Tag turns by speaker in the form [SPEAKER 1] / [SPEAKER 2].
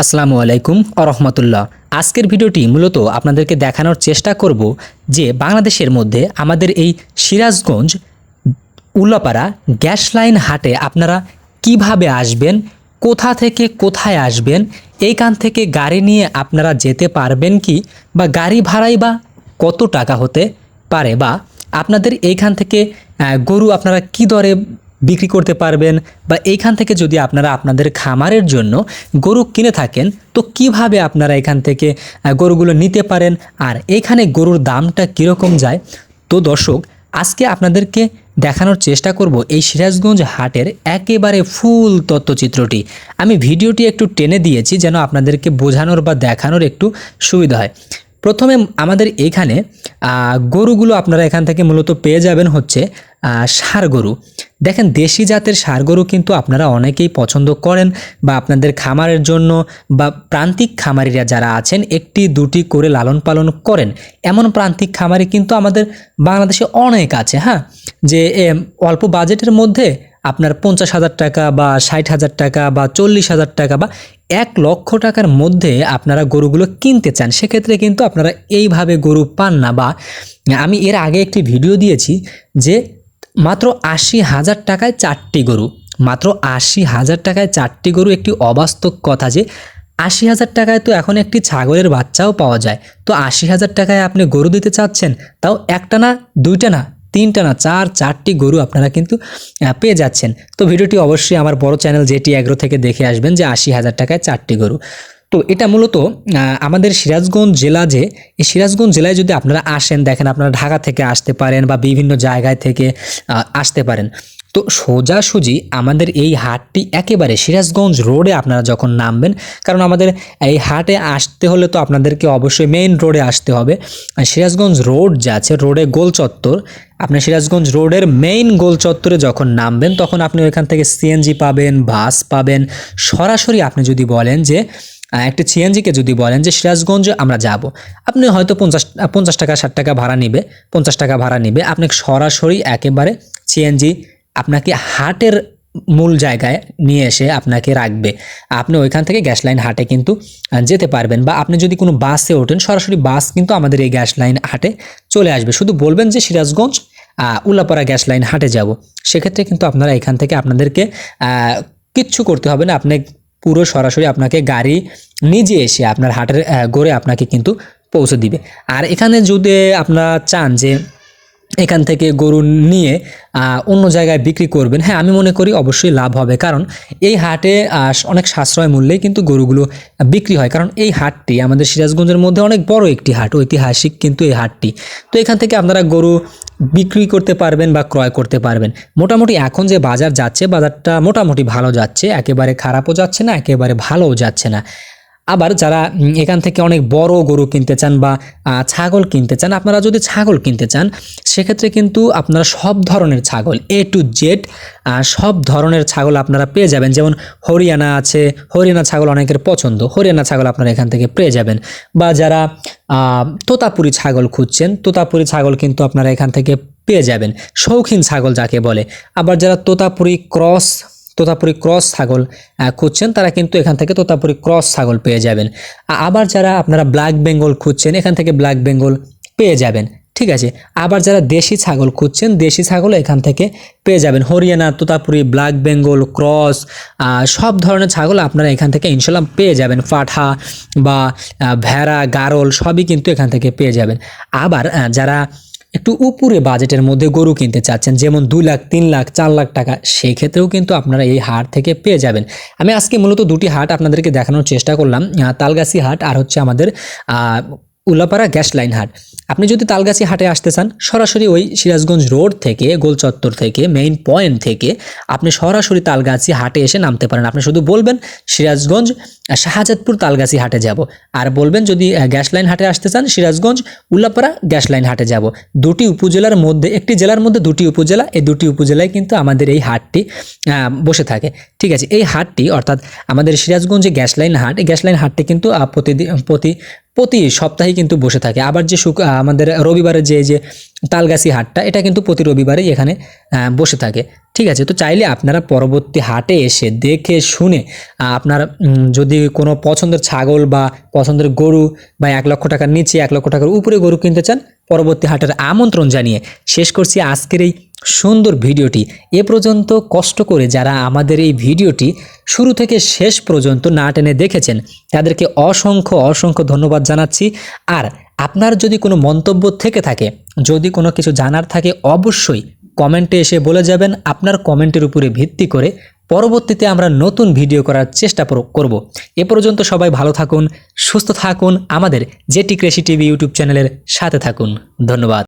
[SPEAKER 1] আসসালামু আলাইকুম আরহামতুল্লাহ আজকের ভিডিওটি মূলত আপনাদেরকে দেখানোর চেষ্টা করব যে বাংলাদেশের মধ্যে আমাদের এই সিরাজগঞ্জ উল্লাপাড়া গ্যাস লাইন হাটে আপনারা কীভাবে আসবেন, কোথা থেকে কোথায় আসবেন, এইখান থেকে গাড়ি নিয়ে আপনারা যেতে পারবেন কি বা গাড়ি ভাড়াই বা কত টাকা হতে পারে বা আপনাদের এইখান থেকে গরু আপনারা কি দরে বিক্রি করতে পারবেন বা এইখান থেকে যদি আপনারা আপনাদের খামারের জন্য গরু কিনে থাকেন, তো কীভাবে আপনারা এখান থেকে গরুগুলো নিতে পারেন আর এখানে গরুর দামটা কীরকম যায়? তো দর্শক, আজকে আপনাদেরকে দেখানোর চেষ্টা করব এই সিরাজগঞ্জ হাটের একেবারে ফুল তথ্যচিত্রটি। আমি ভিডিওটি একটু টেনে দিয়েছি যেন আপনাদেরকে বোঝানোর বা দেখানোর একটু সুবিধা হয়। প্রথমে আমাদের এখানে গরুগুলো আপনারা এখান থেকে মূলত পেয়ে যাবেন হচ্ছে ষাঁড় গরু। দেখেন, দেশি জাতের ষাঁড় গরু কিন্তু আপনারা অনেকেই পছন্দ করেন বা আপনাদের খামারের জন্য বা প্রান্তিক খামারিরা যারা আছেন, একটি, দুটি করে লালন পালন করেন। এমন প্রান্তিক খামারি কিন্তু আমাদের বাংলাদেশে অনেক আছে হ্যাঁ? যে অল্প বাজেটের মধ্যে আপনার পঞ্চাশ হাজার টাকা বা ষাট হাজার টাকা বা চল্লিশ হাজার টাকা বা এক লক্ষ টাকার মধ্যে আপনারা গরুগুলো কিনতে চান, সেক্ষেত্রে কিন্তু আপনারা এইভাবে গরু পান না। বা আমি এর আগে একটি ভিডিও দিয়েছি যে মাত্র আশি হাজার টাকায় চারটি গরু, মাত্র আশি হাজার টাকায় চারটি গরু একটি অবাস্তব কথা যে আশি হাজার টাকায় তো এখন একটি ছাগলের বাচ্চাও পাওয়া যায়। তো আশি হাজার টাকায় আপনি গরু দিতে চাচ্ছেন, তাও একটা না, দুইটা না? তিনটা না চার, চারটি গরু আপনারা কিন্তু পেয়ে যাচ্ছেন। তো ভিডিওটি অবশ্যই আমার বড় চ্যানেল জেটি অ্যাগ্রো থেকে দেখে আসবেন যে আশি হাজার টাকায় চারটি গরু। তো এটা মূলত আমাদের সিরাজগঞ্জ জেলা যে, এই সিরাজগঞ্জ জেলায় যদি আপনারা আসেন, দেখেন আপনারা ঢাকা থেকে আসতে পারেন বা বিভিন্ন জায়গায় থেকে আসতে পারেন। তো সোজাসুজি আমাদের এই হাটটি একেবারে সিরাজগঞ্জ রোডে আপনারা যখন নামবেন, কারণ আমাদের এই হাটে আসতে হলে তো আপনাদেরকে অবশ্যই মেইন রোডে আসতে হবে। সিরাজগঞ্জ রোড যা আছে, রোডে গোল চত্বর, আপনি সিরাজগঞ্জ রোডের মেইন গোল চত্বরে যখন নামবেন, তখন আপনি ওইখান থেকে সিএনজি পাবেন, বাস পাবেন। সরাসরি আপনি যদি বলেন যে একটা সিএনজিকে যদি বলেন যে, সিরাজগঞ্জ আমরা যাব। আপনি হয়তো পঞ্চাশ পঞ্চাশ টাকা, ষাট টাকা ভাড়া নিবে, পঞ্চাশ টাকা ভাড়া নিবে। আপনি সরাসরি একেবারে সিএনজি আপনাকে হাটের মূল জায়গায় নিয়ে এসে আপনাকে রাখবে। আপনি ওইখান থেকে গ্যাস লাইন হাটে কিন্তু যেতে পারবেন বা আপনি যদি কোনো বাসে ওঠেন, সরাসরি বাস কিন্তু আমাদের এই গ্যাস লাইন হাটে চলে আসবে। শুধু বলবেন যে সিরাজগঞ্জ উল্লাপাড়া গ্যাস লাইন হাটে যাব। সেক্ষেত্রে কিন্তু আপনারা এখান থেকে আপনাদেরকে কিচ্ছু করতে হবে না। আপনি পুরো সরাসরি আপনাকে গাড়ি নিজে এসে আপনার হাটের গড়ে আপনাকে কিন্তু পৌঁছে দিবে। আর এখানে যদি আপনারা চান যে এখান থেকে গরু নিয়ে অন্য জায়গায় বিক্রি করবেন। হ্যাঁ আমি মনে করি অবশ্যই লাভ হবে। কারণ এই হাটে অনেক সাশ্রয় মূল্যে কিন্তু গরুগুলো বিক্রি হয়। কারণ এই হাটটি আমাদের সিরাজগঞ্জের মধ্যে অনেক বড় একটি হাট, ঐতিহাসিক কিন্তু এই হাটটি। তো এখান থেকে আপনারা গরু বিক্রি করতে পারবেন বা ক্রয় করতে পারবেন। মোটামুটি এখন যে বাজার যাচ্ছে, বাজারটা মোটামুটি ভালো যাচ্ছে। একেবারে খারাপও যাচ্ছে না, একেবারে ভালোও যাচ্ছে না। আবার যারা এখান থেকে অনেক বড় গরু কিনতে চান বা ছাগল কিনতে চান, আপনারা যদি ছাগল কিনতে চান, সেক্ষেত্রে কিন্তু আপনারা সব ধরনের ছাগল এ টু জেড সব ধরনের ছাগল আপনারা পেয়ে যাবেন। যেমন হরিয়ানা আছে, হরিয়ানা ছাগল অনেকের পছন্দ, হরিয়ানা ছাগল আপনারা এখান থেকে পেয়ে যাবেন। বা যারা তোতাপুরি ছাগল খুঁজছেন, তোতাপুরি ছাগল কিন্তু আপনারা এখান থেকে পেয়ে যাবেন। শৌখিন ছাগল যাকে বলে। আবার যারা তোতাপুরি ক্রস তোতাপুরি ক্রস ছাগল খুঁজছেন, তারা কিন্তু এখান থেকে তোতাপুরি ক্রস ছাগল পেয়ে যাবেন। আবার যারা আপনারা ব্ল্যাক বেঙ্গল খুঁজছেন, এখান থেকে ব্ল্যাক বেঙ্গল পেয়ে যাবেন, ঠিক আছে? আবার যারা দেশি ছাগল খুঁজছেন, দেশি ছাগল এখান থেকে পেয়ে যাবেন। হরিয়ানা, তোতাপুরি, ব্ল্যাক বেঙ্গল, ক্রস সব ধরনের ছাগল আপনারা এখান থেকে ইনশাল্লাহ পেয়ে যাবেন। পাঠা বা ভেড়া, গারল সবই কিন্তু এখান থেকে পেয়ে যাবেন। আবার যারা একটু উপরে বাজেটের মধ্যে গরু কিনতে চাচ্ছেন, যেমন দু লাখ, তিন লাখ, চার লাখ টাকা, সেক্ষেত্রেও কিন্তু আপনারা এই হাট থেকে পেয়ে যাবেন। আমি আজকে মূলত দুটি হাট আপনাদেরকে দেখানোর চেষ্টা করলাম তালগাছি হাট আর হচ্ছে আমাদের উল্লাপাড়া গ্যাস লাইন হাট। আপনি যদি তালগাছি হাটে আসতে চান, সরাসরি ওই সিরাজগঞ্জ রোড থেকে, গোলচত্বর থেকে, মেইন পয়েন্ট থেকে আপনি সরাসরি তালগাছি হাটে এসে নামতে পারেন। আপনি শুধু বলবেন, সিরাজগঞ্জ, শাহজাদপুর তালগাছি হাটে যাব। আর বলবেন, যদি গ্যাস লাইন হাটে আসতে চান, সিরাজগঞ্জ, উল্লাপাড়া গ্যাস লাইন হাটে যাব। দুটি উপজেলার মধ্যে, একটি জেলার মধ্যে দুটি উপজেলা, এই দুটি উপজেলায় কিন্তু আমাদের এই হাটটি বসে থাকে। ঠিক আছে, এই হাটটি, অর্থাৎ আমাদের সিরাজগঞ্জে গ্যাস লাইন হাট, এই গ্যাস লাইন হাটটি কিন্তু প্রতিদিন প্রতি প্রতি সপ্তাহে কিন্তু বসে থাকে। আবার যে শুক আমাদের রবিবারে যে যে তালগাছি হাটটা, এটা কিন্তু প্রতি রবিবারেই এখানে বসে থাকে। ঠিক আছে? তো চাইলে আপনারা পরবর্তী হাটে এসে দেখে শুনে আপনার যদি কোনো পছন্দের ছাগল বা পছন্দের গরু বা এক লক্ষ টাকার নিচে এক লক্ষ টাকার উপরে গরু কিনতে চান, পরবর্তী হাটের আমন্ত্রণ জানিয়ে শেষ করছি আজকের এই সুন্দর ভিডিওটি। এ পর্যন্ত কষ্ট করে যারা আমাদের এই ভিডিওটি শুরু থেকে শেষ পর্যন্ত না টেনে দেখেছেন, তাদেরকে অসংখ্য অসংখ্য ধন্যবাদ জানাচ্ছি। আর আপনার যদি কোনো মন্তব্য থেকে থাকে, যদি কোনো কিছু জানার থাকে, অবশ্যই কমেন্টে এসে বলে যাবেন। আপনার কমেন্টের উপরে ভিত্তি করে পরবর্তীতে আমরা নতুন ভিডিও করার চেষ্টা করব। এ পর্যন্ত সবাই ভালো থাকুন, সুস্থ থাকুন। আমাদের জেটি কৃষি টিভি ইউটিউব চ্যানেলের সাথে থাকুন। ধন্যবাদ।